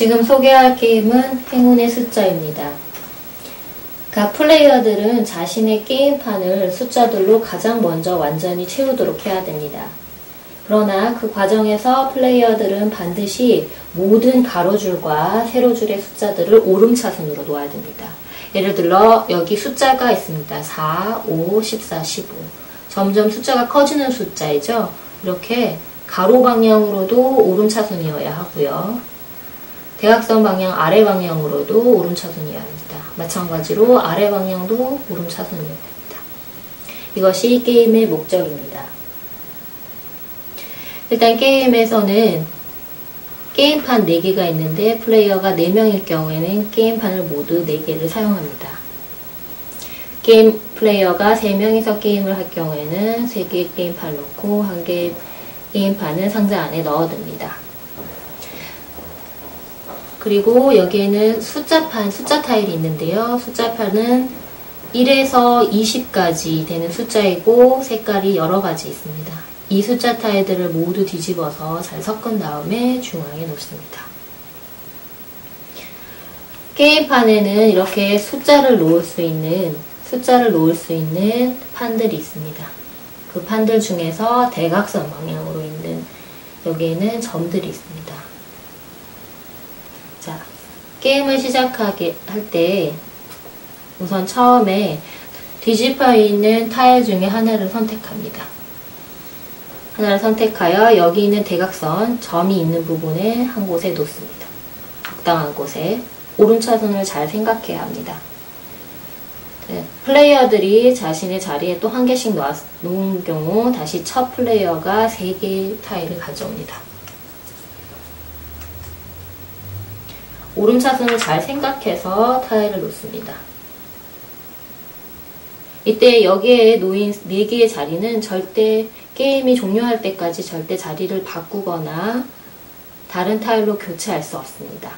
지금 소개할 게임은 행운의 숫자입니다. 각 플레이어들은 자신의 게임판을 숫자들로 가장 먼저 완전히 채우도록 해야 됩니다. 그러나 그 과정에서 플레이어들은 반드시 모든 가로줄과 세로줄의 숫자들을 오름차순으로 놓아야 됩니다. 예를 들어 여기 숫자가 있습니다. 4, 5, 14, 15. 점점 숫자가 커지는 숫자이죠. 이렇게 가로 방향으로도 오름차순이어야 하고요. 대각선 방향 아래 방향으로도 오름차순이어야 합니다. 마찬가지로 아래 방향도 오름차순이어야 됩니다. 이것이 게임의 목적입니다. 일단 게임에서는 게임판 4개가 있는데 플레이어가 4명일 경우에는 게임판을 모두 4개를 사용합니다. 게임 플레이어가 3명이서 게임을 할 경우에는 3개의 게임판 놓고 1개의 게임판을 상자 안에 넣어둡니다. 그리고 여기에는 숫자판, 숫자 타일이 있는데요. 숫자판은 1에서 20까지 되는 숫자이고 색깔이 여러 가지 있습니다. 이 숫자 타일들을 모두 뒤집어서 잘 섞은 다음에 중앙에 놓습니다. 게임판에는 이렇게 숫자를 놓을 수 있는 숫자를 놓을 수 있는 판들이 있습니다. 그 판들 중에서 대각선 방향으로 있는 여기에는 점들이 있습니다. 자, 게임을 시작하게 할 때 우선 처음에 뒤집어 있는 타일 중에 하나를 선택합니다. 하나를 선택하여 여기 있는 대각선 점이 있는 부분에 한 곳에 놓습니다. 적당한 곳에 오른차선을 잘 생각해야 합니다. 네, 플레이어들이 자신의 자리에 또 한 개씩 놓은 경우 다시 첫 플레이어가 세 개의 타일을 가져옵니다. 오름차선을 잘 생각해서 타일을 놓습니다. 이때 여기에 놓인 4개의 자리는 절대 게임이 종료할 때까지 절대 자리를 바꾸거나 다른 타일로 교체할 수 없습니다.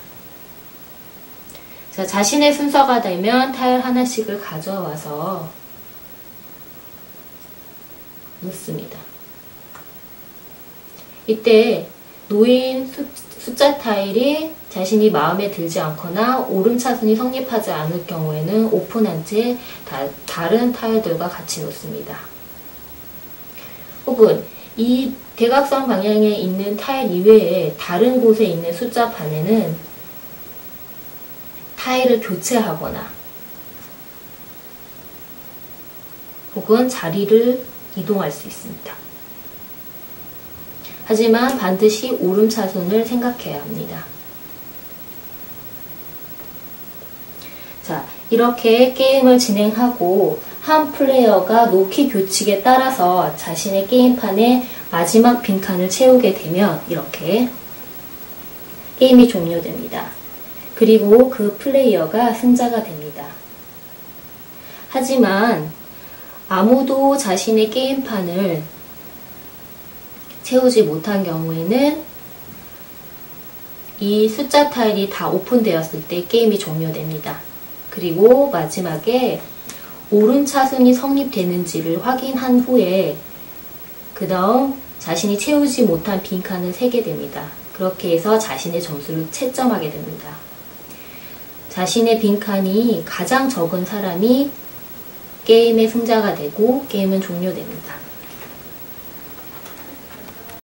자, 자신의 순서가 되면 타일 하나씩을 가져와서 놓습니다. 이때 놓인 숫자 타일이 자신이 마음에 들지 않거나 오름차순이 성립하지 않을 경우에는 오픈한 채 다, 른 타일들과 같이 놓습니다. 혹은 이 대각선 방향에 있는 타일 이외에 다른 곳에 있는 숫자 판에는 타일을 교체하거나 혹은 자리를 이동할 수 있습니다. 하지만 반드시 오름차순을 생각해야 합니다. 자, 이렇게 게임을 진행하고 한 플레이어가 놓기 규칙에 따라서 자신의 게임판에 마지막 빈칸을 채우게 되면 이렇게 게임이 종료됩니다. 그리고 그 플레이어가 승자가 됩니다. 하지만 아무도 자신의 게임판을 채우지 못한 경우에는 이 숫자 타일이 다 오픈되었을 때 게임이 종료됩니다. 그리고 마지막에 오른차순이 성립되는지를 확인한 후에 그 다음 자신이 채우지 못한 빈칸을 세게 됩니다. 그렇게 해서 자신의 점수를 채점하게 됩니다. 자신의 빈칸이 가장 적은 사람이 게임의 승자가 되고 게임은 종료됩니다.